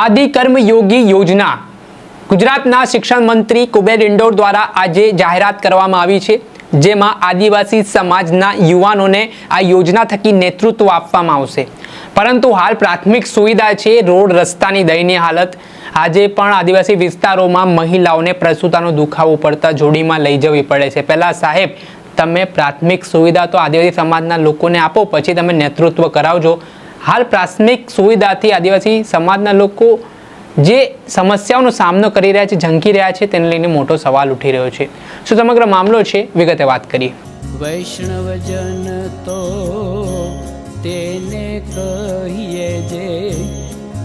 આદિ કર્મ યોગી યોજના. ગુજરાતના શિક્ષણ મંત્રી કુબેર ઇન્ડોર દ્વારા આજે જાહેરાત કરવામાં આવી છે, જેમાં આદિવાસી સમાજના યુવાનોને આ યોજના થકી નેતૃત્વ આપવામાં આવશે. પરંતુ હાલ પ્રાથમિક સુવિધા છે રોડ રસ્તાની દયનીય હાલત. આજે પણ આદિવાસી વિસ્તારોમાં મહિલાઓને પ્રસૂતાનો દુખાવો પડતા જોડીમાં લઈ જવી પડે છે. પહેલાં સાહેબ, તમે પ્રાથમિક સુવિધા તો આદિવાસી સમાજના લોકોને આપો, પછી તમે નેતૃત્વ કરાવજો. હાલ પ્રાથમિક સુવિધાથી આદિવાસી સમાજના લોકો જે સમસ્યાઓનો સામનો કરી રહ્યા છે ઝંકી રહ્યા છે તેને લઈને મોટો સવાલ ઉઠી રહ્યો છે. શું સમગ્ર મામલો છે? વિગતે વાત કરીએ. વૈષ્ણવજન તો તેને કહીએ જે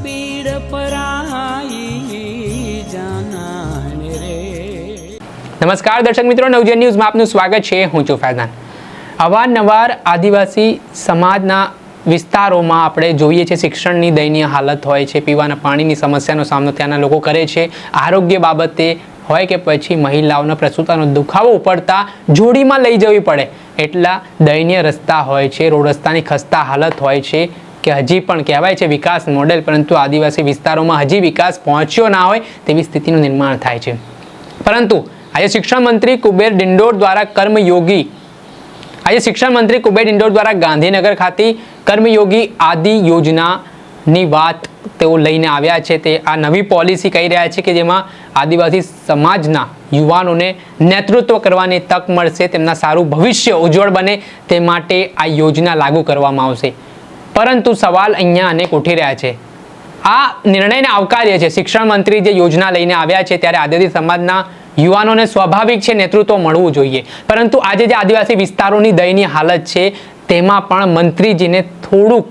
પીડ પરાઈ જાનાને રે. નમસ્કાર દર્શક મિત્રો નવજન ન્યૂઝમાં આપનું સ્વાગત છે. હું છું ફૈઝાન. અવારનવાર આદિવાસી સમાજના વિસ્તારોમાં આપણે જોઈએ છે શિક્ષણની દયનીય હાલત હોય છે, પીવાના પાણીની સમસ્યાનો સામનો ત્યાંના લોકો કરે છે. આરોગ્ય બાબતે હોય કે પછી મહિલાઓનો પ્રસૂતાનો દુખાવો ઉપડતા જોડીમાં લઈ જવી પડે. એટલા દયનીય રસ્તા હોય છે, રોડ રસ્તાની ખસ્તા હાલત હોય છે કે હજી પણ કહેવાય છે વિકાસ મોડેલ, પરંતુ આદિવાસી વિસ્તારોમાં હજી વિકાસ પહોંચ્યો ના હોય તેવી સ્થિતિનું નિર્માણ થાય છે. પરંતુ આજે શિક્ષણ મંત્રી કુબેર ડિંડોર દ્વારા કર્મયોગી આજે શિક્ષણ મંત્રી કુબેર ડિંડોર દ્વારા ગાંધીનગર ખાતે કર્મયોગી આદિ યોજનાની વાત તેઓ લઈને આવ્યા છે. તે આ નવી પોલિસી કહી રહ્યા છે કે જેમાં આદિવાસી સમાજના યુવાનોને નેતૃત્વ કરવાની તક મળશે, તેમના સારું ભવિષ્ય ઉજ્જવળ બને તે માટે આ યોજના લાગુ કરવામાં આવશે. પરંતુ સવાલ અહીંયા અનેક ઉઠી રહ્યા છે. આ નિર્ણયને આવકાર્ય છે. શિક્ષણ મંત્રી જે યોજના લઈને આવ્યા છે, ત્યારે આદિવાસી સમાજના યુવાનોને સ્વાભાવિક છે નેતૃત્વ મળવું જોઈએ. પરંતુ આજે જે આદિવાસી વિસ્તારોની દયનીય હાલત છે તેમાં પણ મંત્રીજીને થોડુંક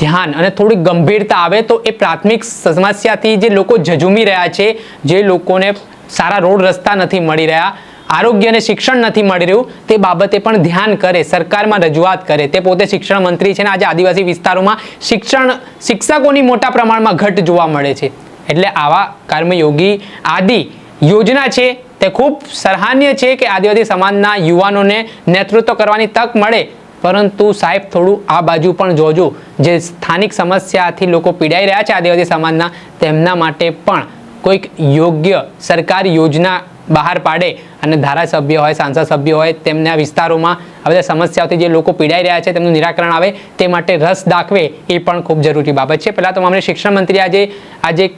ધ્યાન અને થોડીક ગંભીરતા આવે તો એ પ્રાથમિક સમસ્યાથી જે લોકો ઝઝુમી રહ્યા છે, જે લોકોને સારા રોડ રસ્તા નથી મળી રહ્યા, આરોગ્ય અને શિક્ષણ નથી મળી રહ્યું, તે બાબતે પણ ધ્યાન કરે, સરકારમાં રજૂઆત કરે. તે પોતે શિક્ષણ મંત્રી છે ને આજે આદિવાસી વિસ્તારોમાં શિક્ષણ શિક્ષકોની મોટા પ્રમાણમાં ઘટ જોવા મળે છે. એટલે આવા કર્મયોગી આદિ યોજના છે, તે ખૂબ સરાહનીય છે કે આદિવાસી સમાજના યુવાનોને નેતૃત્વ કરવાની તક મળે પરંતુ સાહેબ, થોડું આ બાજુ પણ જોજો. જે સ્થાનિક સમસ્યાથી લોકો પીડાઈ રહ્યા છે આદિવાસી સમાજના, તેમના માટે પણ કોઈક યોગ્ય સરકાર યોજના બહાર પાડે અને ધારાસભ્ય હોય, સાંસદ સભ્ય હોય, તેમના વિસ્તારોમાં આ બધા સમસ્યાઓથી જે લોકો પીડાઈ રહ્યા છે, તેમનું નિરાકરણ આવે, તે માટે રસ દાખવે એ પણ ખૂબ જરૂરી બાબત છે. પહેલાં તો મામલે શિક્ષણ મંત્રી આજે આજે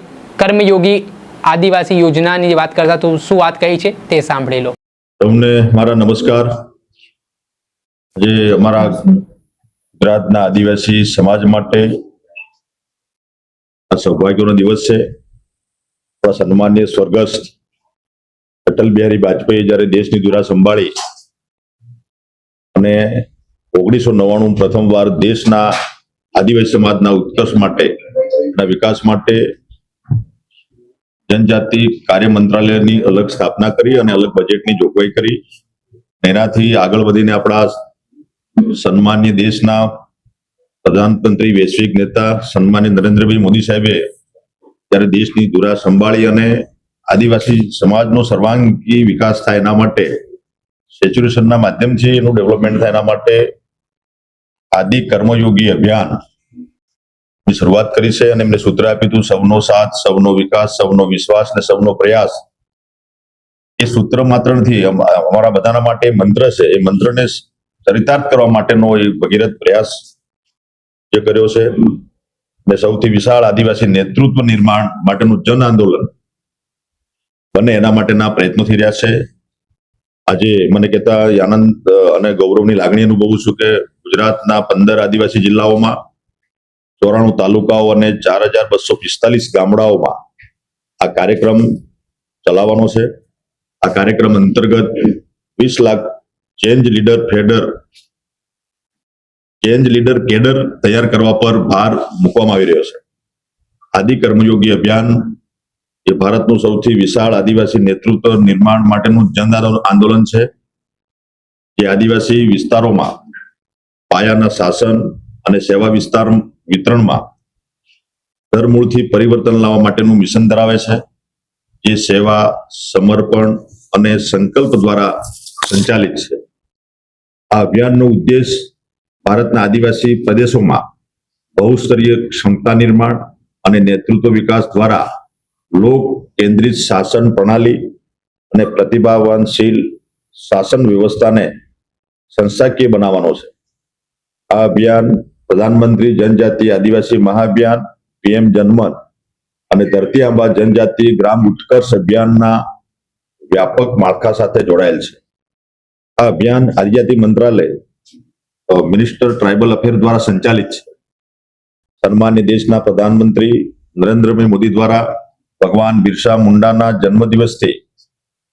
કર્મયોગી આદિવાસી યોજનાની વાત કરતા તો શું વાત કહી છે તે સાંભળી લો. તમને મારા નમસ્કાર. જે અમારા ગુજરાતના આદિવાસી સમાજ માટે આ સૌભાગ્યનો દિવસ છે. આપણા સન્માનીય સ્વર્ગસ્થ અટલ બિહારી વાજપેયી જ્યારે દેશની ધુરા સંભાળી અને ઓગણીસો નવ્વાણું પ્રથમવાર દેશના આદિવાસી સમાજના ઉત્કર્ષ માટે વિકાસ માટે જનજાતિ કાર્ય મંત્રાલયની અલગ સ્થાપના કરી અને અલગ બજેટની જોગવાઈ કરી. એનાથી આગળ વધીને આપણા સન્માન્ય દેશના પ્રધાનમંત્રી, વૈશ્વિક નેતા સન્માન્ય નરેન્દ્રભાઈ મોદી સાહેબે ત્યારે દેશની દુરા સંભાળી અને આદિવાસી સમાજનો સર્વાંગી વિકાસ થાય એના માટે, સેચ્યુરેશનના માધ્યમથી એનું ડેવલપમેન્ટ થાય એના માટે આદિ કર્મયોગી અભિયાન શરૂઆત કરી છે અને એમને સૂત્ર આપ્યું હતું, સૌનો સાથ, સૌનો વિકાસ, સૌનો વિશ્વાસ અને સૌનો પ્રયાસ. એ સૂત્ર માત્ર નથી અમારા બધાના માટે મંત્ર છે. એ મંત્રને ચરિતાર્થ કરવા માટેનો એ ભગીરથ પ્રયાસ જે કર્યો છે, ને સૌથી વિશાળ આદિવાસી નેતૃત્વ નિર્માણ માટેનું જન આંદોલન બને એના માટેના પ્રયત્નો થઈ રહ્યા છે. આજે મને કહેતા આનંદ અને ગૌરવની લાગણી અનુભવું છું કે ગુજરાતના પંદર આદિવાસી જિલ્લાઓમાં ચોરાણું તાલુકાઓ અને ચાર હજાર બસો પિસ્તાલીસ ગામડાઓમાં આ કાર્યક્રમ ચલાવવાનો છે. આ કાર્યક્રમ અંતર્ગત વીસ લાખ ચેન્જ લીડર ફેડર ચેન્જ લીડર કેડર તૈયાર કરવા પર ભાર મૂકવામાં આવી રહ્યો છે. આદિ કર્મયોગી અભિયાન એ ભારતનું સૌથી વિશાળ આદિવાસી નેતૃત્વ નિર્માણ માટેનું જન આંદોલન- છે. જે આદિવાસી વિસ્તારોમાં પાયાના શાસન અને સેવા વિસ્તાર વિતરણમાં ધરમૂળથી પરિવર્તન લાવવા માટેનું મિશન ધરાવે છે. જે સેવા, સમર્પણ અને સંકલ્પ દ્વારા સંચાલિત છે. આ અભિયાનનો ઉદ્દેશ ભારતના આદિવાસી પ્રદેશોમાં બહુસ્તરીય ક્ષમતા નિર્માણ અને નેતૃત્વ વિકાસ દ્વારા લોક કેન્દ્રિત શાસન પ્રણાલી અને પ્રતિભાવાનશીલ શાસન વ્યવસ્થાને સંસ્થાકીય બનાવવાનો છે. આ અભિયાન પ્રધાનમંત્રી જનજાતિ આદિવાસી મહાઅભિયાન, પીએમ જનમન અને ધરતી આંબા જનજાતિ ગ્રામ ઉત્કર્ષ અભિયાનના વ્યાપક માળખા સાથે જોડાયેલ છે. આ અભિયાન આદિજાતિ મંત્રાલય મિનિસ્ટર ટ્રાઇબલ અફેર દ્વારા સંચાલિત છે. સન્માન્ય દેશના પ્રધાનમંત્રી નરેન્દ્રભાઈ મોદી દ્વારા ભગવાન બિરસા મુંડાના જન્મદિવસથી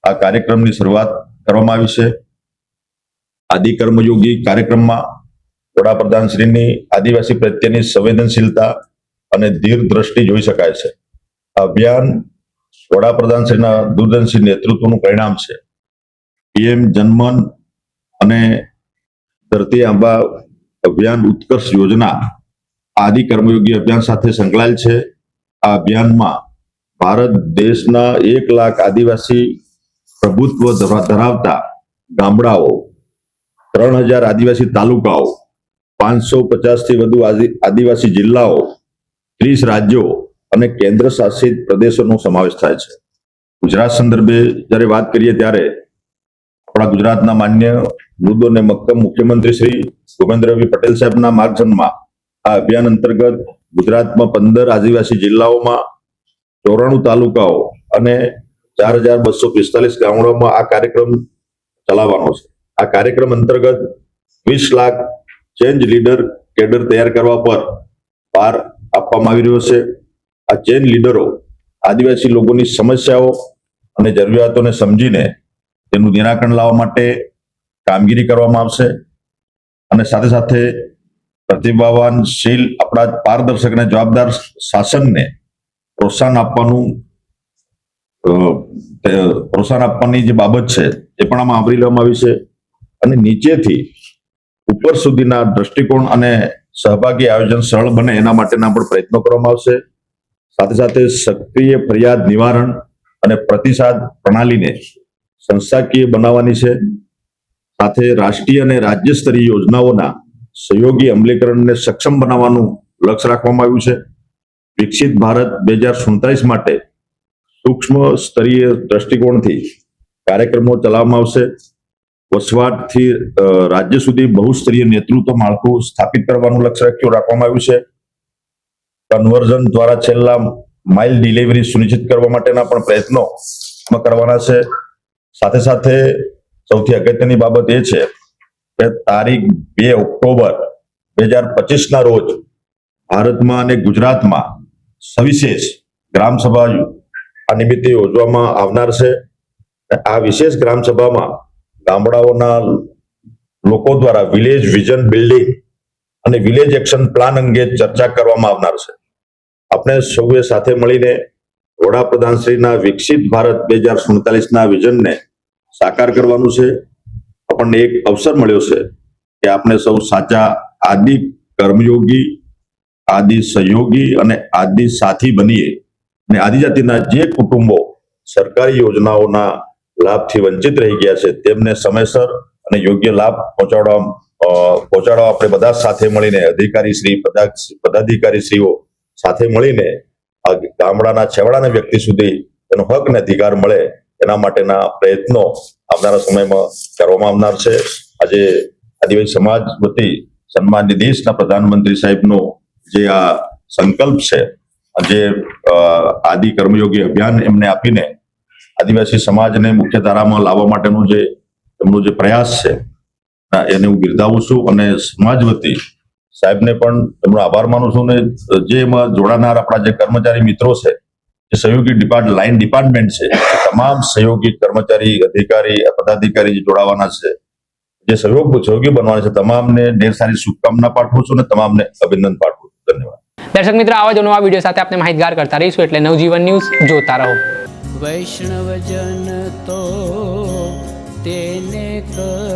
આ કાર્યક્રમની શરૂઆત કરવામાં આવી છે. આદિ કર્મયોગી કાર્યક્રમમાં વડાપ્રધાનશ્રીની આદિવાસી પ્રત્યેની સંવેદનશીલતા અને ધીર દ્રષ્ટિ જોઈ શકાય છે. આ અભિયાન વડાપ્રધાનશ્રીના દૂરદર્શી નેતૃત્વનું પરિણામ છે. પીએમ જનમન અને ધરતી આંબા અભિયાન ઉત્કર્ષ યોજના આદિ કર્મયોગી અભિયાન સાથે સંકળાયેલ છે. આ અભિયાનમાં ભારત દેશના એક લાખ આદિવાસી પ્રભુત્વ ધરા- ધરાવતા ગામડાઓ, ત્રણ હજાર આદિવાસી તાલુકાઓ, પાંચસો પચાસથી વધુ આદિ- આદિવાસી જિલ્લાઓ, ત્રીસ રાજ્યો અને કેન્દ્ર શાસિત પ્રદેશોનો સમાવેશ થાય છે. ગુજરાત સંદર્ભે જ્યારે વાત કરીએ ત્યારે આપણા ગુજરાતના માન્ય મૃદુ અને મક્કમ મુખ્યમંત્રી શ્રી ભૂપેન્દ્રભાઈ પટેલ સાહેબના માર્ગદર્શનમાં આ અભિયાન અંતર્ગત ગુજરાતમાં પંદર આદિવાસી જિલ્લાઓમાં ચોરાણું તાલુકાઓ અને ચાર હજાર બસો પિસ્તાલીસ ગામડાઓમાં આ કાર્યક્રમ ચલાવવાનો છે. આ કાર્યક્રમ અંતર્ગત વીસ લાખ ચેન્જ લીડર કેડર તૈયાર કરવા પર ભાર આપવામાં આવી રહ્યો છે. આ ચેન્જ લીડરો આદિવાસી લોકોની સમસ્યાઓ અને જરૂરિયાતોને સમજીને તેનું નિરાકરણ લાવવા માટે કામગીરી કરવામાં આવશે અને સાથે સાથે પ્રતિભાવાનશીલ આપણા પારદર્શક અને જવાબદાર શાસનને પ્રોત્સાહન આપવાનું પ્રોત્સાહન આપવાની જે બાબત છે એ પણ આમાં આવરી લેવામાં આવી છે અને નીચેથી ઉપર સુધીના દ્રષ્ટિકોણ અને સહભાગી આયોજન સરળ બને એના માટેના પણ પ્રયત્નો કરવામાં આવશે. સાથે સાથે સક્રિય ફરિયાદ નિવારણ અને પ્રતિસાદ પ્રણાલીને સંસ્થાકીય બનાવવાની છે? સાથે રાષ્ટ્રીય અને રાજ્ય સ્તરીય યોજનાઓના સહયોગી અમલીકરણને સક્ષમ બનાવવાનું લક્ષ્ય રાખવામાં આવ્યું છે. વિકસિત ભારત બે હજાર સુડતાલીસ માટે સૂક્ષ્મ સ્તરીય દ્રષ્ટિકોણથી કાર્યક્રમો ચલાવવામાં આવશે. વસવાટથી રાજ્ય સુધી બહુસ્તરીય નેતૃત્વ માળખું સ્થાપિત કરવાનું લક્ષ્ય રાખ્યું, રાખવામાં આવ્યું છે. કન્વર્ઝન દ્વારા છેલ્લા માઇલ ડિલિવરી સુનિશ્ચિત કરવા માટેના પણ પ્રયત્નો કરવાના છે. સાથે સાથે સૌથી અગત્યની બાબત એ છે કે તારીખ બે ઓક્ટોબર બે હજાર પચીસના રોજ ભારતમાં અને ગુજરાતમાં સવિશેષ ગ્રામસભા આ નિમિત્તે યોજવામાં આવનાર છે. આ વિશેષ ગ્રામસભામાં ગામડાઓના લોકો દ્વારા વિલેજ વિઝન બિલ્ડિંગ અને વિલેજ એક્શન પ્લાન અંગે ચર્ચા કરવામાં આવનાર છે. આપણે સૌએ સાથે મળીને વડાપ્રધાનશ્રીના વિકસિત ભારત બે હજાર સુડતાલીસના વિઝનને સાકાર કરવાનું છે. આપણને એક અવસર મળ્યો છે કે આપણે સૌ સાચા આદિ કર્મયોગી, આદિ સહયોગી અને આદિ સાથી બનીએ અને આદિજાતિના જે કુટુંબો સરકારી યોજનાઓના લાભથી વંચિત રહી ગયા છે, તેમને સમયસર અને યોગ્ય લાભ પહોંચાડવા પહોંચાડવા આપણે બધા સાથે મળીને અધિકારી શ્રી પદા- પદાધિકારી શ્રીઓ સાથે મળીને ગામડાના છેવાડાના વ્યક્તિ સુધી તેનો હક અને અધિકાર મળે એના માટેના પ્રયત્નો આવનારા સમયમાં કરવામાં આવનાર છે. આજે આદિવાસી સમાજ વતી સન્માનની દેશના પ્રધાનમંત્રી સાહેબનો જે આ સંકલ્પ છે, જે આદિ કર્મયોગી અભિયાન એમને આપીને આદિવાસી સમાજને મુખ્ય ધારામાં લાવવા માટેનો જે એમનો જે પ્રયાસ છે એને હું બિરદાવું છું અને સમાજ વતી સાહેબને પણ એમનો આભાર માનું છું ને જે એમાં જોડાનાર આપણા જે કર્મચારી મિત્રો છે જે સહયોગી ડિપાર્ટ લાઇન ડિપાર્ટમેન્ટ છે તમામ સહયોગી કર્મચારી અધિકારી પદાધિકારી જે જોડાવાના છે જે સહયોગ સહયોગી બનવાના છે તમામને ઢેર સારી શુભકામના પાઠવું છું અને તમામને અભિનંદન પાઠવું છું. ધન્યવાદ. દર્શક મિત્રો આવા જ નવા વીડિયો સાથે આપણે માહિતગાર કરતા રહીશું એટલે નવજીવન ન્યૂઝ જોતા રહો. વૈષ્ણવજન તો તેને કહીએ